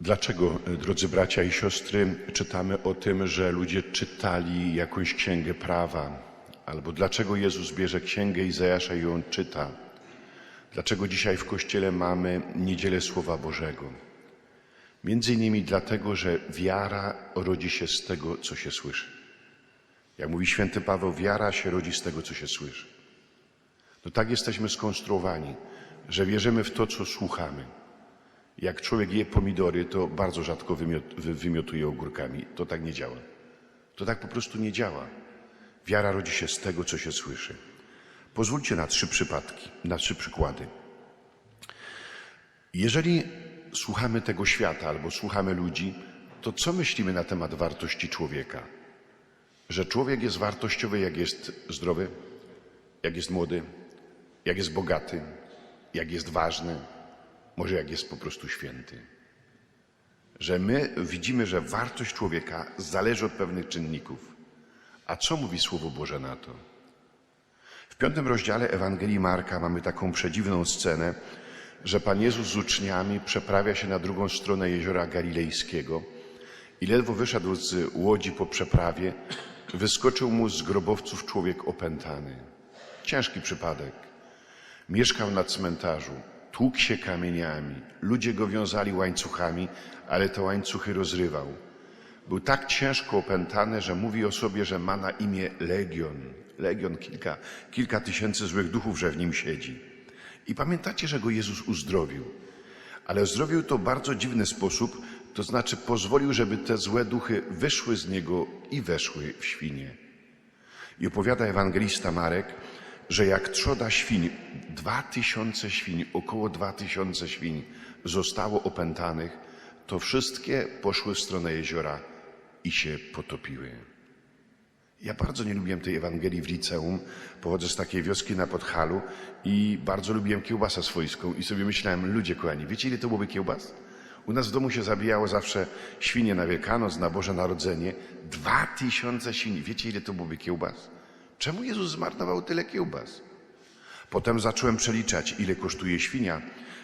Dlaczego, drodzy bracia i siostry, czytamy o tym, że ludzie czytali jakąś księgę prawa? Albo dlaczego Jezus bierze księgę Izajasza i ją czyta? Dlaczego dzisiaj w kościele mamy niedzielę Słowa Bożego? Między innymi dlatego, że wiara rodzi się z tego, co się słyszy. Jak mówi święty Paweł, wiara się rodzi z tego, co się słyszy. No tak jesteśmy skonstruowani, że wierzymy w to, co słuchamy. Jak człowiek je pomidory, to bardzo rzadko wymiot, wy- wymiotuje ogórkami. To tak nie działa. To tak po prostu nie działa. Wiara rodzi się z tego, co się słyszy. Pozwólcie na trzy przypadki, na trzy przykłady. Jeżeli słuchamy tego świata albo słuchamy ludzi, to co myślimy na temat wartości człowieka? Że człowiek jest wartościowy, jak jest zdrowy, jak jest młody, jak jest bogaty, jak jest ważny, może jak jest po prostu święty. Że my widzimy, że wartość człowieka zależy od pewnych czynników. A co mówi Słowo Boże na to? W piątym rozdziale Ewangelii Marka mamy taką przedziwną scenę, że Pan Jezus z uczniami przeprawia się na drugą stronę jeziora Galilejskiego i ledwo wyszedł z łodzi po przeprawie, wyskoczył mu z grobowców człowiek opętany. Ciężki przypadek. Mieszkał na cmentarzu, tłukł się kamieniami, ludzie go wiązali łańcuchami, ale te łańcuchy rozrywał. Był tak ciężko opętany, że mówi o sobie, że ma na imię Legion. Legion, kilka, kilka tysięcy złych duchów, że w nim siedzi. I pamiętacie, że go Jezus uzdrowił. Ale zrobił to bardzo dziwny sposób, to znaczy pozwolił, żeby te złe duchy wyszły z niego i weszły w świnie. I opowiada ewangelista Marek, że jak trzoda świń, dwa tysiące świń, około dwa tysiące świń zostało opętanych, to wszystkie poszły w stronę jeziora i się potopiły. Ja bardzo nie lubiłem tej Ewangelii w liceum. Pochodzę z takiej wioski na Podhalu i bardzo lubiłem kiełbasę swojską i sobie myślałem, ludzie kochani, wiecie ile to byłoby kiełbas? U nas w domu się zabijało zawsze świnie na Wielkanoc, na Boże Narodzenie. Dwa tysiące świń. Wiecie ile to byłoby kiełbas? Czemu Jezus zmarnował tyle kiełbas? Potem zacząłem przeliczać, ile kosztuje świnia.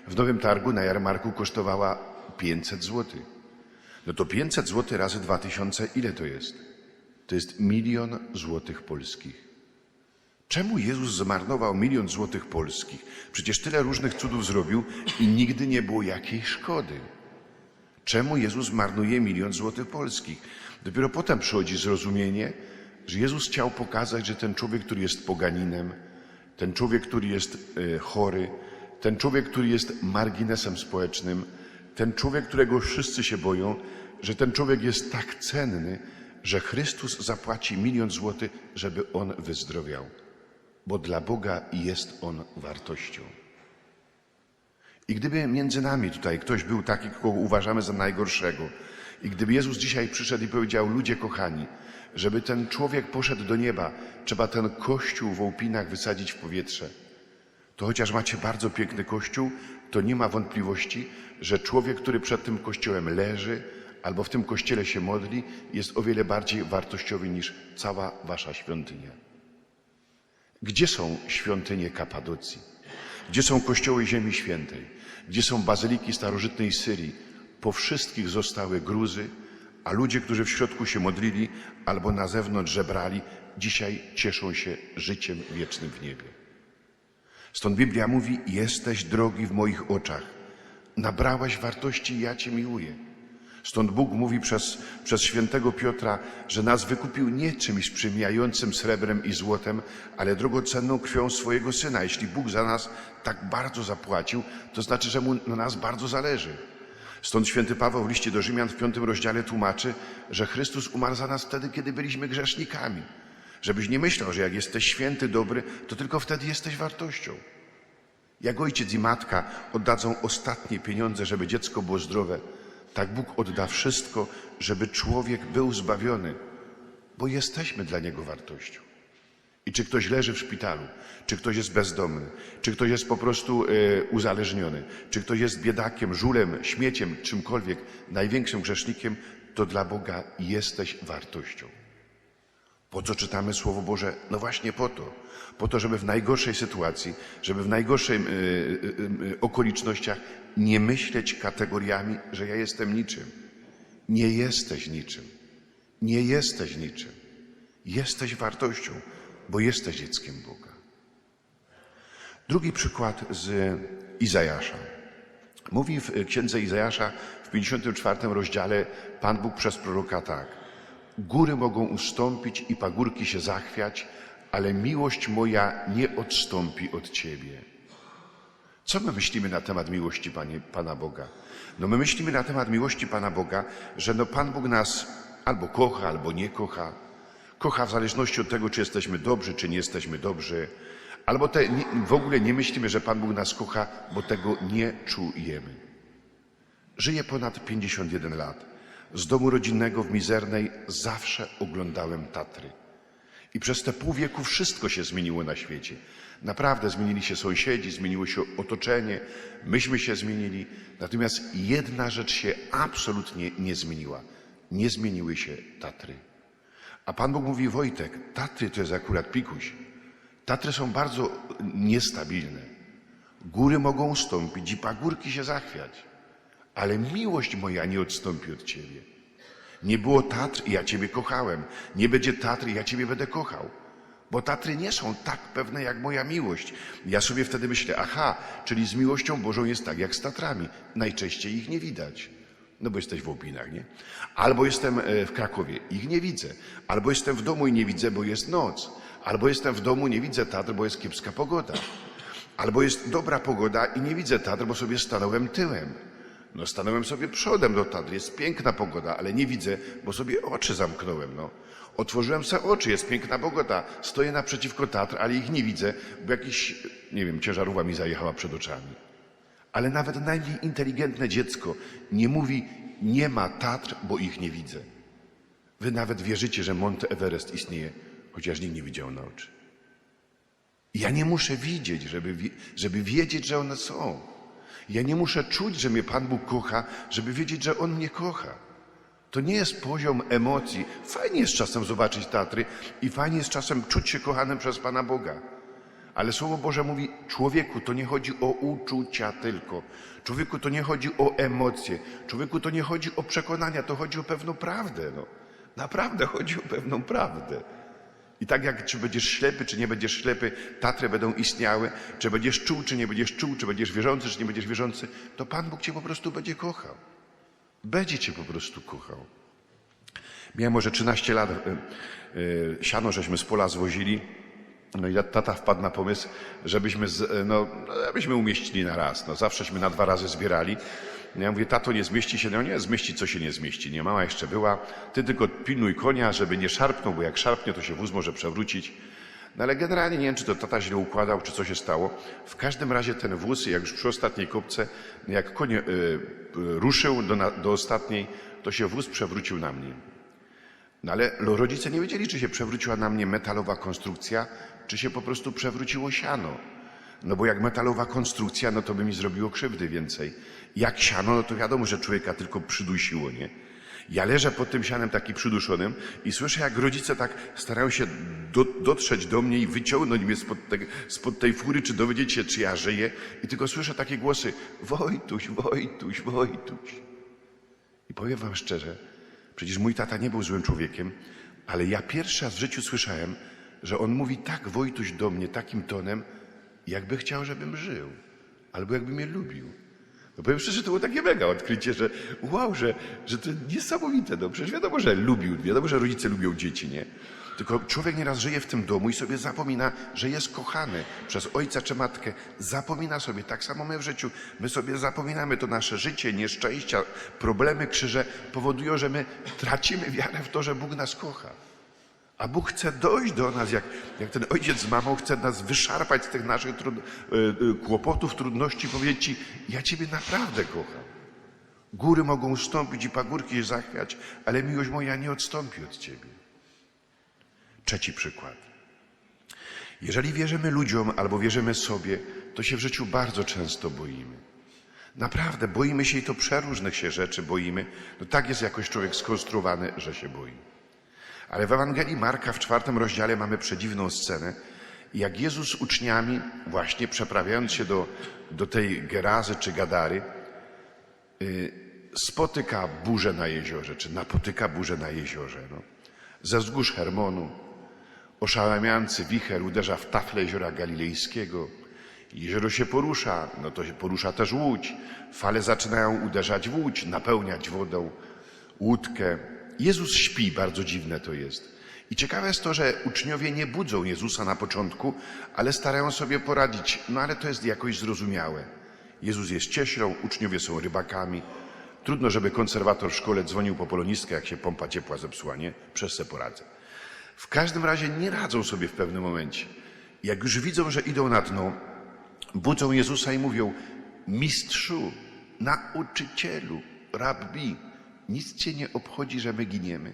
W Nowym Targu na jarmarku kosztowała 500 zł. No to 500 zł razy 2000, ile to jest? To jest milion złotych polskich. Czemu Jezus zmarnował milion złotych polskich? Przecież tyle różnych cudów zrobił i nigdy nie było jakiejś szkody. Czemu Jezus marnuje milion złotych polskich? Dopiero potem przychodzi zrozumienie, że Jezus chciał pokazać, że ten człowiek, który jest poganinem, ten człowiek, który jest e, chory, ten człowiek, który jest marginesem społecznym, ten człowiek, którego wszyscy się boją, że ten człowiek jest tak cenny, że Chrystus zapłaci milion złotych, żeby on wyzdrowiał. Bo dla Boga jest on wartością. I gdyby między nami tutaj ktoś był taki, kogo uważamy za najgorszego, i gdyby Jezus dzisiaj przyszedł i powiedział, ludzie kochani, żeby ten człowiek poszedł do nieba, trzeba ten kościół w Łupinach wysadzić w powietrze, to chociaż macie bardzo piękny kościół, to nie ma wątpliwości, że człowiek, który przed tym kościołem leży albo w tym kościele się modli, jest o wiele bardziej wartościowy niż cała wasza świątynia. Gdzie są świątynie Kapadocji? Gdzie są kościoły Ziemi Świętej? Gdzie są bazyliki starożytnej Syrii? Po wszystkich zostały gruzy, a ludzie, którzy w środku się modlili albo na zewnątrz żebrali, dzisiaj cieszą się życiem wiecznym w niebie. Stąd Biblia mówi: Jesteś drogi w moich oczach. Nabrałeś wartości ja Cię miłuję. Stąd Bóg mówi przez, przez świętego Piotra, że nas wykupił nie czymś przymijającym srebrem i złotem, ale drogocenną krwią swojego Syna. Jeśli Bóg za nas tak bardzo zapłacił, to znaczy, że Mu na nas bardzo zależy. Stąd święty Paweł w liście do Rzymian w piątym rozdziale tłumaczy, że Chrystus umarł za nas wtedy, kiedy byliśmy grzesznikami. Żebyś nie myślał, że jak jesteś święty, dobry, to tylko wtedy jesteś wartością. Jak ojciec i matka oddadzą ostatnie pieniądze, żeby dziecko było zdrowe, tak Bóg odda wszystko, żeby człowiek był zbawiony, bo jesteśmy dla niego wartością. I czy ktoś leży w szpitalu, czy ktoś jest bezdomny, czy ktoś jest po prostu e, uzależniony, czy ktoś jest biedakiem, żulem, śmieciem, czymkolwiek, największym grzesznikiem, to dla Boga jesteś wartością. Po co czytamy Słowo Boże? No właśnie po to. Po to, żeby w najgorszej sytuacji, żeby w najgorszych y, y, y, okolicznościach nie myśleć kategoriami, że ja jestem niczym. Nie jesteś niczym. Nie jesteś niczym. Jesteś wartością, bo jesteś dzieckiem Boga. Drugi przykład z Izajasza. Mówi w księdze Izajasza w 54 rozdziale Pan Bóg przez proroka tak. Góry mogą ustąpić i pagórki się zachwiać, ale miłość moja nie odstąpi od Ciebie. Co my myślimy na temat miłości Panie, Pana Boga? No my myślimy na temat miłości Pana Boga, że no Pan Bóg nas albo kocha, albo nie kocha. Kocha w zależności od tego, czy jesteśmy dobrzy, czy nie jesteśmy dobrzy. Albo te, w ogóle nie myślimy, że Pan Bóg nas kocha, bo tego nie czujemy. Żyję ponad 51 lat. Z domu rodzinnego w Mizernej zawsze oglądałem Tatry. I przez te pół wieku wszystko się zmieniło na świecie. Naprawdę zmienili się sąsiedzi, zmieniło się otoczenie, myśmy się zmienili. Natomiast jedna rzecz się absolutnie nie zmieniła. Nie zmieniły się Tatry. A Pan Bóg mówi, Wojtek, Tatry to jest akurat pikuś. Tatry są bardzo niestabilne. Góry mogą ustąpić i pagórki się zachwiać. Ale miłość moja nie odstąpi od Ciebie. Nie było Tatr ja Ciebie kochałem. Nie będzie Tatr ja Ciebie będę kochał. Bo Tatry nie są tak pewne jak moja miłość. Ja sobie wtedy myślę, aha, czyli z miłością Bożą jest tak jak z Tatrami. Najczęściej ich nie widać. No bo jesteś w Opinach, nie? Albo jestem e, w Krakowie, ich nie widzę. Albo jestem w domu i nie widzę, bo jest noc. Albo jestem w domu, nie widzę Tatr, bo jest kiepska pogoda. Albo jest dobra pogoda i nie widzę Tatr, bo sobie stanąłem tyłem. No stanąłem sobie przodem do Tatr, jest piękna pogoda, ale nie widzę, bo sobie oczy zamknąłem, no. Otworzyłem sobie oczy, jest piękna pogoda, stoję naprzeciwko Tatr, ale ich nie widzę, bo jakiś, nie wiem, ciężarówka mi zajechała przed oczami. Ale nawet najmniej inteligentne dziecko nie mówi, nie ma Tatr, bo ich nie widzę. Wy nawet wierzycie, że Monte Everest istnieje, chociaż nikt nie widział na oczy. Ja nie muszę widzieć, żeby, żeby wiedzieć, że one są. Ja nie muszę czuć, że mnie Pan Bóg kocha, żeby wiedzieć, że On mnie kocha. To nie jest poziom emocji. Fajnie jest czasem zobaczyć Tatry i fajnie jest czasem czuć się kochanym przez Pana Boga. Ale Słowo Boże mówi, człowieku, to nie chodzi o uczucia tylko. Człowieku, to nie chodzi o emocje. Człowieku, to nie chodzi o przekonania, to chodzi o pewną prawdę. No. Naprawdę chodzi o pewną prawdę. I tak jak czy będziesz ślepy, czy nie będziesz ślepy, Tatry będą istniały, czy będziesz czuł, czy nie będziesz czuł, czy będziesz wierzący, czy nie będziesz wierzący, to Pan Bóg cię po prostu będzie kochał. Będzie cię po prostu kochał. Miałem może 13 lat, y, y, siano żeśmy z pola zwozili, no i tata wpadł na pomysł, żebyśmy, z, no, żebyśmy umieścili na raz. No, zawsześmy na dwa razy zbierali. No Ja mówię, tato, nie zmieści się. No nie, zmieści, co się nie zmieści. Nie, mama jeszcze była. Ty tylko pilnuj konia, żeby nie szarpnął, bo jak szarpnie, to się wóz może przewrócić. No ale generalnie nie wiem, czy to tata źle układał, czy co się stało. W każdym razie ten wóz, jak już przy ostatniej kopce, jak konie y, ruszył do, na, do ostatniej, to się wóz przewrócił na mnie. No ale rodzice nie wiedzieli, czy się przewróciła na mnie metalowa konstrukcja, czy się po prostu przewróciło siano. No bo jak metalowa konstrukcja, no to by mi zrobiło krzywdy więcej. Jak siano, no to wiadomo, że człowieka tylko przydusiło, nie? Ja leżę pod tym sianem taki przyduszonym i słyszę, jak rodzice tak starają się do, dotrzeć do mnie i wyciągnąć mnie spod, te, spod tej fury, czy dowiedzieć się, czy ja żyję. I tylko słyszę takie głosy, Wojtuś, Wojtuś, Wojtuś. I powiem wam szczerze, przecież mój tata nie był złym człowiekiem, ale ja pierwszy raz w życiu słyszałem, że on mówi tak Wojtuś do mnie takim tonem, jakby chciał, żebym żył, albo jakby mnie lubił. No powiem szczerze, to było takie mega odkrycie, że wow, że, że to niesamowite. No przecież wiadomo, że lubił, wiadomo, że rodzice lubią dzieci, nie? Tylko człowiek nieraz żyje w tym domu i sobie zapomina, że jest kochany przez ojca czy matkę. Zapomina sobie, tak samo my w życiu. My sobie zapominamy, to nasze życie, nieszczęścia, problemy, krzyże powodują, że my tracimy wiarę w to, że Bóg nas kocha. A Bóg chce dojść do nas, jak, jak ten ojciec z mamą chce nas wyszarpać z tych naszych trud, y, y, kłopotów, trudności, powiedzieć Ci, ja Ciebie naprawdę kocham. Góry mogą ustąpić i pagórki zachwiać, ale miłość moja nie odstąpi od Ciebie. Trzeci przykład. Jeżeli wierzymy ludziom albo wierzymy sobie, to się w życiu bardzo często boimy. Naprawdę boimy się i to przeróżnych się rzeczy boimy. No tak jest jakoś człowiek skonstruowany, że się boi. Ale w Ewangelii Marka w czwartym rozdziale mamy przedziwną scenę, jak Jezus z uczniami, właśnie przeprawiając się do, do tej Gerazy czy Gadary, y, spotyka burzę na jeziorze, czy napotyka burzę na jeziorze. No. Ze wzgórz Hermonu oszałamiający wicher uderza w tafle jeziora galilejskiego. Jezioro się porusza, no to się porusza też łódź. Fale zaczynają uderzać w łódź, napełniać wodą łódkę. Jezus śpi, bardzo dziwne to jest. I ciekawe jest to, że uczniowie nie budzą Jezusa na początku, ale starają sobie poradzić. No ale to jest jakoś zrozumiałe. Jezus jest cieślą, uczniowie są rybakami. Trudno, żeby konserwator w szkole dzwonił po polonistkę, jak się pompa ciepła zepsuła, nie? Przez se poradzę. W każdym razie nie radzą sobie w pewnym momencie. Jak już widzą, że idą na dno, budzą Jezusa i mówią: Mistrzu, nauczycielu, rabbi, nic cię nie obchodzi, że my giniemy.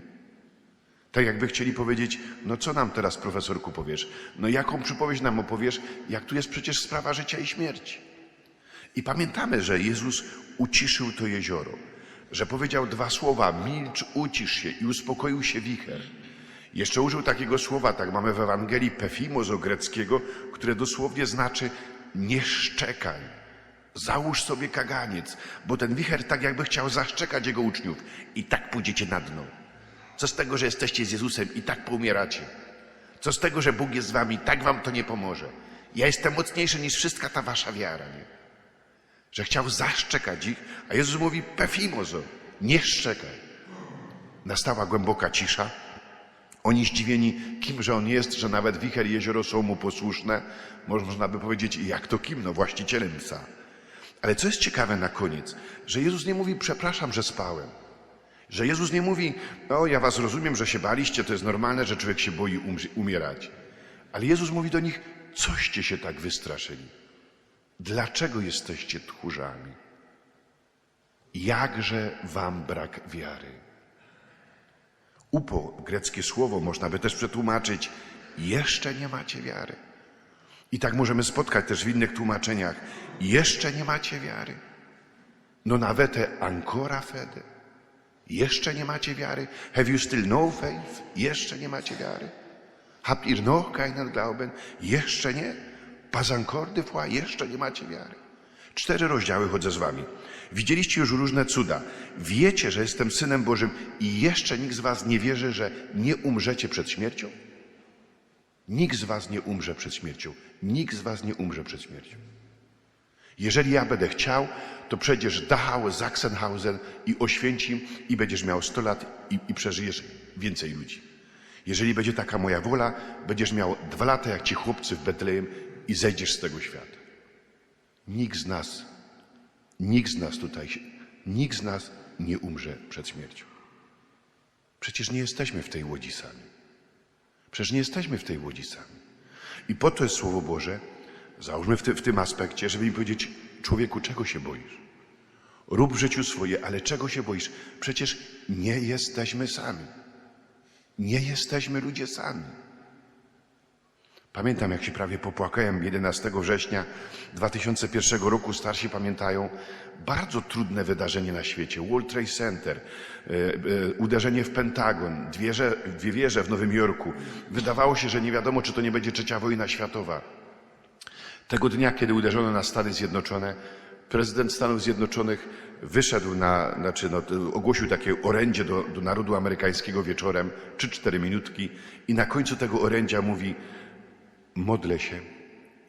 Tak jakby chcieli powiedzieć, no co nam teraz, profesorku, powiesz? No jaką przypowieść nam opowiesz, jak tu jest przecież sprawa życia i śmierci? I pamiętamy, że Jezus uciszył to jezioro, że powiedział dwa słowa, milcz, ucisz się i uspokoił się wicher. Jeszcze użył takiego słowa, tak mamy w Ewangelii pefimozo greckiego, które dosłownie znaczy nie szczekaj, załóż sobie kaganiec, bo ten wicher tak jakby chciał zaszczekać jego uczniów i tak pójdziecie na dno. Co z tego, że jesteście z Jezusem i tak poumieracie? Co z tego, że Bóg jest z wami, tak wam to nie pomoże? Ja jestem mocniejszy niż wszystka ta wasza wiara, nie? Że chciał zaszczekać ich, a Jezus mówi pefimozo, nie szczekaj. Nastała głęboka cisza. Oni zdziwieni, kimże on jest, że nawet wicher i jezioro są mu posłuszne. Można by powiedzieć, jak to kim? No właścicielem psa. Ale co jest ciekawe na koniec, że Jezus nie mówi, przepraszam, że spałem. Że Jezus nie mówi, o ja was rozumiem, że się baliście, to jest normalne, że człowiek się boi umierać. Ale Jezus mówi do nich, coście się tak wystraszyli? Dlaczego jesteście tchórzami? Jakże wam brak wiary? Upo, greckie słowo, można by też przetłumaczyć, jeszcze nie macie wiary. I tak możemy spotkać też w innych tłumaczeniach, jeszcze nie macie wiary. No nawet ancora fede. Jeszcze nie macie wiary? Have you still no faith? Jeszcze nie macie wiary? Habt ihr noch keinen Glauben? Jeszcze nie? Pazankor de foi? Jeszcze nie macie wiary? Cztery rozdziały chodzę z wami. Widzieliście już różne cuda. Wiecie, że jestem Synem Bożym i jeszcze nikt z was nie wierzy, że nie umrzecie przed śmiercią? Nikt z was nie umrze przed śmiercią. Nikt z was nie umrze przed śmiercią. Jeżeli ja będę chciał, to przejdziesz Dachau, Sachsenhausen i Oświęcim i będziesz miał 100 lat i, i przeżyjesz więcej ludzi. Jeżeli będzie taka moja wola, będziesz miał dwa lata jak ci chłopcy w Betlejem i zejdziesz z tego świata. Nikt z nas, nikt z nas tutaj, nikt z nas nie umrze przed śmiercią. Przecież nie jesteśmy w tej łodzi sami. Przecież nie jesteśmy w tej łodzi sami. I po to jest Słowo Boże, załóżmy w, ty, w tym aspekcie, żeby mi powiedzieć, człowieku, czego się boisz? Rób w życiu swoje, ale czego się boisz? Przecież nie jesteśmy sami. Nie jesteśmy ludzie sami. Pamiętam, jak się prawie popłakałem 11 września 2001 roku. Starsi pamiętają bardzo trudne wydarzenie na świecie. World Trade Center, e, e, uderzenie w Pentagon, dwie, wieże- w Nowym Jorku. Wydawało się, że nie wiadomo, czy to nie będzie trzecia wojna światowa. Tego dnia, kiedy uderzono na Stany Zjednoczone, prezydent Stanów Zjednoczonych wyszedł na, znaczy no, ogłosił takie orędzie do, do narodu amerykańskiego wieczorem, 3-4 minutki i na końcu tego orędzia mówi modlę się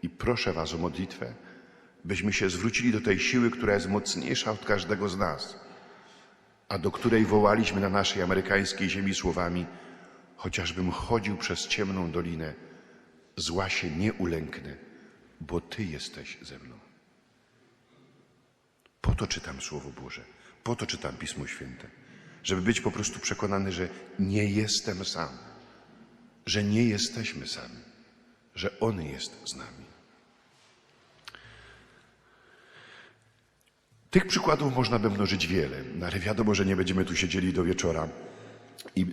i proszę was o modlitwę, byśmy się zwrócili do tej siły, która jest mocniejsza od każdego z nas, a do której wołaliśmy na naszej amerykańskiej ziemi słowami chociażbym chodził przez ciemną dolinę, zła się nie ulęknę, bo Ty jesteś ze mną. Po to czytam Słowo Boże, po to czytam Pismo Święte, żeby być po prostu przekonany, że nie jestem sam, że nie jesteśmy sami, że On jest z nami. Tych przykładów można by mnożyć wiele, no ale wiadomo, że nie będziemy tu siedzieli do wieczora. I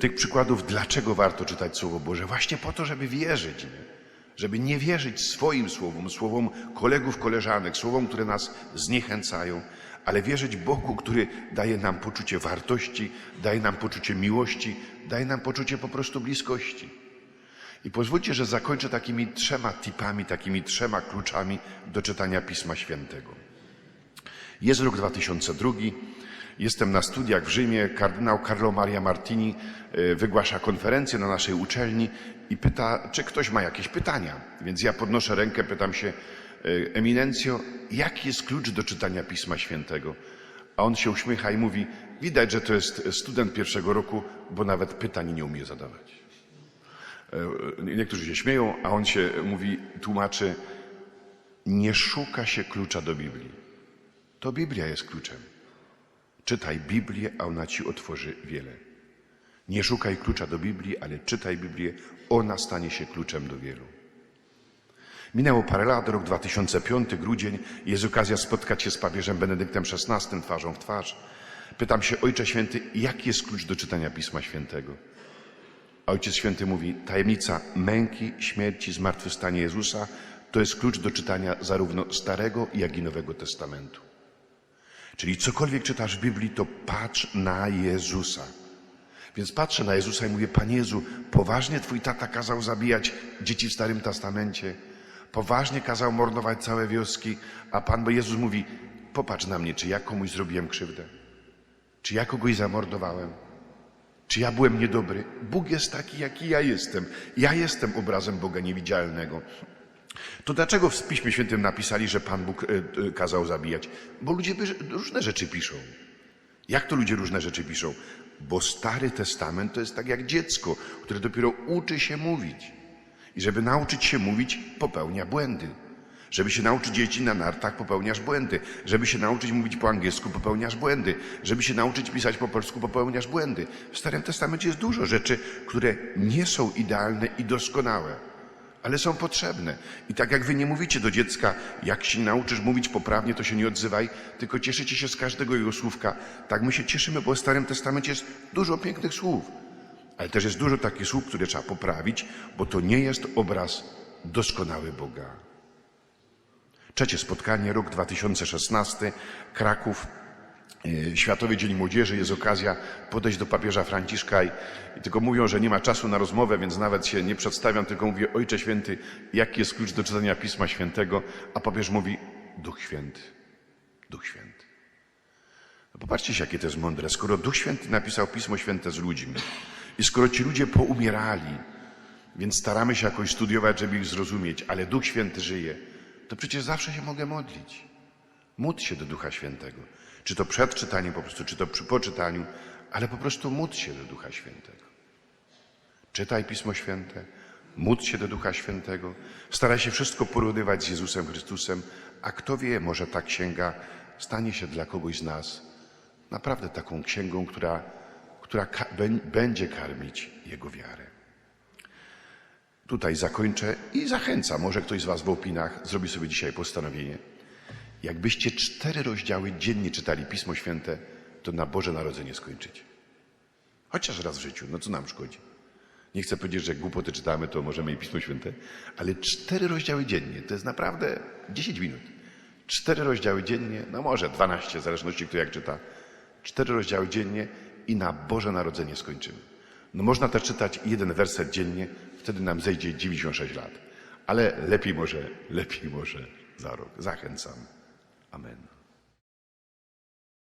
tych przykładów, dlaczego warto czytać Słowo Boże? Właśnie po to, żeby wierzyć. Żeby nie wierzyć swoim słowom, słowom kolegów, koleżanek, słowom, które nas zniechęcają, ale wierzyć Bogu, który daje nam poczucie wartości, daje nam poczucie miłości, daje nam poczucie po prostu bliskości. I pozwólcie, że zakończę takimi trzema tipami, takimi trzema kluczami do czytania Pisma Świętego. Jest rok 2002. Jestem na studiach w Rzymie. Kardynał Carlo Maria Martini e, wygłasza konferencję na naszej uczelni i pyta, czy ktoś ma jakieś pytania. Więc ja podnoszę rękę, pytam się, e, Eminencjo, jaki jest klucz do czytania Pisma Świętego? A on się uśmiecha i mówi, widać, że to jest student pierwszego roku, bo nawet pytań nie umie zadawać. E, Niektórzy się śmieją, a on się mówi, tłumaczy, nie szuka się klucza do Biblii. To Biblia jest kluczem. Czytaj Biblię, a ona ci otworzy wiele. Nie szukaj klucza do Biblii, ale czytaj Biblię, ona stanie się kluczem do wielu. Minęło parę lat, rok 2005, grudzień, jest okazja spotkać się z papieżem Benedyktem XVI twarzą w twarz. Pytam się, Ojcze Święty, jaki jest klucz do czytania Pisma Świętego? Ojciec Święty mówi, tajemnica męki, śmierci, zmartwychwstania Jezusa to jest klucz do czytania zarówno Starego, jak i Nowego Testamentu. Czyli cokolwiek czytasz w Biblii, to patrz na Jezusa. Więc patrzę na Jezusa i mówię, Panie Jezu, poważnie Twój tata kazał zabijać dzieci w Starym Testamencie, poważnie kazał mordować całe wioski, a Pan bo Jezus mówi, popatrz na mnie, czy ja komuś zrobiłem krzywdę, czy ja kogoś zamordowałem, czy ja byłem niedobry. Bóg jest taki, jaki ja jestem. Ja jestem obrazem Boga niewidzialnego. To dlaczego w Piśmie Świętym napisali, że Pan Bóg e, e, kazał zabijać? Bo ludzie różne rzeczy piszą. Jak to ludzie różne rzeczy piszą? Bo Stary Testament to jest tak jak dziecko, które dopiero uczy się mówić. I żeby nauczyć się mówić, popełnia błędy. Żeby się nauczyć jeździć na nartach, popełniasz błędy. Żeby się nauczyć mówić po angielsku, popełniasz błędy. Żeby się nauczyć pisać po polsku, popełniasz błędy. W Starym Testamencie jest dużo rzeczy, które nie są idealne i doskonałe ale są potrzebne. I tak jak wy nie mówicie do dziecka, jak się nauczysz mówić poprawnie, to się nie odzywaj, tylko cieszycie się z każdego jego słówka. Tak my się cieszymy, bo w Starym Testamencie jest dużo pięknych słów, ale też jest dużo takich słów, które trzeba poprawić, bo to nie jest obraz doskonały Boga. Trzecie spotkanie, rok 2016, Kraków, Światowy Dzień Młodzieży, jest okazja podejść do papieża Franciszka i, i tylko mówią, że nie ma czasu na rozmowę, więc nawet się nie przedstawiam, tylko mówię, Ojcze Święty, jaki jest klucz do czytania Pisma Świętego? A papież mówi, Duch Święty, Duch Święty. No popatrzcie się, jakie to jest mądre. Skoro Duch Święty napisał Pismo Święte z ludźmi i skoro ci ludzie poumierali, więc staramy się jakoś studiować, żeby ich zrozumieć, ale Duch Święty żyje, to przecież zawsze się mogę modlić. Módl się do Ducha Świętego. Czy to przed czytaniem po prostu, czy to przy poczytaniu, ale po prostu módl się do Ducha Świętego. Czytaj Pismo Święte, módl się do Ducha Świętego, staraj się wszystko porównywać z Jezusem Chrystusem, a kto wie, może ta księga stanie się dla kogoś z nas naprawdę taką księgą, która, która ka- bę- będzie karmić Jego wiarę. Tutaj zakończę i zachęcam, może ktoś z Was w opinach zrobi sobie dzisiaj postanowienie. Jakbyście cztery rozdziały dziennie czytali Pismo Święte, to na Boże Narodzenie skończycie. Chociaż raz w życiu, no co nam szkodzi? Nie chcę powiedzieć, że głupoty czytamy, to możemy i Pismo Święte, ale cztery rozdziały dziennie, to jest naprawdę 10 minut. Cztery rozdziały dziennie, no może 12, w zależności kto jak czyta. Cztery rozdziały dziennie i na Boże Narodzenie skończymy. No można też czytać jeden werset dziennie, wtedy nam zejdzie 96 lat. Ale lepiej może, lepiej może za rok. Zachęcam. Amen.